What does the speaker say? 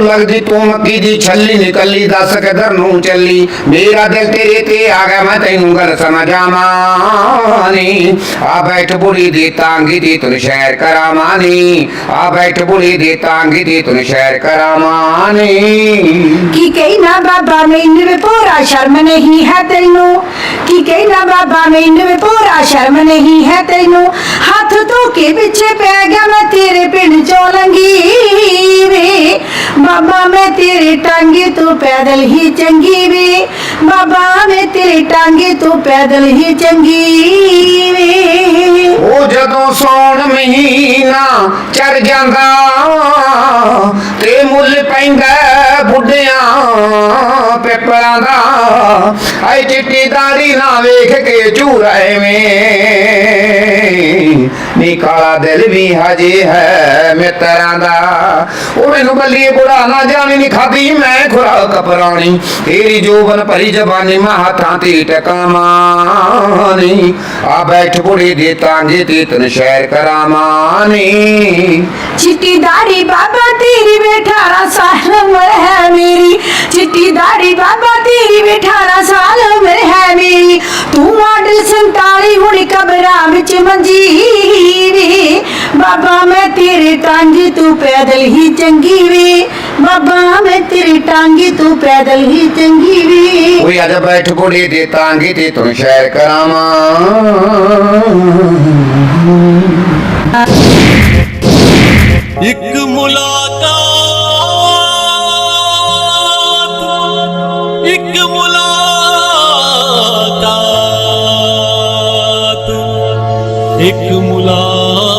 ਉਹ ਲੱਗਦੀ, ਤੂੰ ਮੱਕੀ ਦੀ ਛੱਲੀ ਨਿਕਲੀ, ਦੱਸ ਕਿਧਰ ਨੂੰ ਚੱਲੀ? ਮੇਰਾ ਦਿਲ ਤੇਰੇ ਤੇ ਆ ਗਿਆ, ਮੈਂ ਤੈਨੂੰ ਗੱਲ ਸਮਝਾਵਾਂ ਆ ਬੈਠ ਬੁੜੀ ਦੀ ਤਾਂਗੀ ਦੀ ਤੈਨੂੰ ਸ਼ਹਿਰ ਕਰਾਵਾਂ ਆ ਬੈਠ ਬੁੜੀ ਦੀ ਤਾਂਗੀ ਦੀ ਤੈਨੂੰ ਸ਼ਹਿਰ ਕਰਾਵਾਂ ਕੀ ਕਹਿਣਾ ਬਾਬਾ, ਮੈਨੂੰ ਵੀ ਪੂਰਾ ਸ਼ਰਮ ਨਹੀਂ ਹੈ ਤੈਨੂੰ। ਕੀ ਕਹਿਣਾ ਬਾਬਾ, ਮੈਨੂੰ ਵੀ ਪੂਰਾ ਸ਼ਰਮ ਨਹੀਂ ਹੈ ਤੈਨੂੰ। ਹੱਥ ਧੋ ਕੇ ਪਿੱਛੇ ਪੈ ਗਿਆ, ਮੈਂ ਤੇਰੇ ਪਿੰਡ ਚੋਂ ਲੰਗੀ ਮੈਂ ਤੇਰੀ ਟਾਂਗੀ ਤੂੰ ਪੈਦਲ ਹੀ ਚੰਗੀ ਵੇ। ਬਾਬਾ ਮੈਂ ਤੇਰੀ ਟਾਂਗੀ ਤੂੰ ਪੈਦਲ ਹੀ ਚੰਗੀ ਉਹ ਜਦੋਂ ਸੌਣ ਮਹੀਨਾ ਚੜ ਜਾਂਦਾ, ਤੇ ਮੁੱਲ ਪੈਂਦਾ ਬੁੱਢਿਆਂ ਪੇਪਰਾਂ ਦਾ। ਆਈ ਚਿੱਟੀ ਦਾੜੀ ਨਾ ਵੇਖ ਕੇ ਝੂਰੇ ਵੇਂ ਕਾਲਾ ਦਿਲ ਵੀ ਹਜੇ ਹੈ ਮਿੱਤਰਾਂ ਦਾ। ਉਹ ਮੈਨੂੰ ਬੱਲੀਏ ਬੁੜਾ ਨਾ ਜਾਣੀ ਨਹੀਂ ਖਾਦੀ ਮੈਂ ਖੁਰਾਕ ਪੁਰਾਣੀ। ਤੇਰੀ ਜੋਬਨ ਭਰੀ ਜਵਾਨੀ ਮਾ ਹੱਥਾਂ ਤੇ ਟਕਾਮਾਨੀ ਆ ਬੈਠ ਬੁੜੀ ਦੀ ਤਾਂਗੇ ਤੇ ਤਨ ਸ਼ਹਿਰ ਕਰਾਮਾਨੀ ਚਿੱਟੀ ਦਾੜੀ ਬਾਬਾ ਤੇਰੀ ਵੀ 18 ਸਾਲ ਉਮਰ ਹੈ ਮੇਰੀ। ਚਿੱਟੀ ਦਾੜੀ ਬਾਬਾ ਤੇਰੀ ਵੀ 18 ਸਾਲ ਉਮਰ ਹੈ ਮੇਰੀ। ਤੂੰ ਮਾਡਲ 47 ਹੁਣ ਕਬਰਾਂ ਵਿੱਚ ਮੰਜੀ। ਵੇ ਬਾਬਾ ਮੈਂ ਤੇਰੀ ਟਾਂਗੀ ਤੂੰ ਪੈਦਲ ਹੀ ਚੰਗੀ ਵੇ ਬਾਬਾ ਮੈਂ ਤੇਰੀ ਟਾਂਗੀ ਤੂੰ ਪੈਦਲ ਹੀ ਚੰਗੀ ਵੇ ਓਏ ਅੱਜ ਬੈਠ ਬੁੜੀ ਦੀ ਤਾਂਗੇ ਤੇ ਤਨ ਸ਼ਹਿਰ ਕਰਾਮਾਂ ਇੱਕ ਮੁਲਾਕਾਤ ਇੱਕ ਮੁਲਾਕਾਤ ਇੱਕ ਮੁਲਾਕਾਤ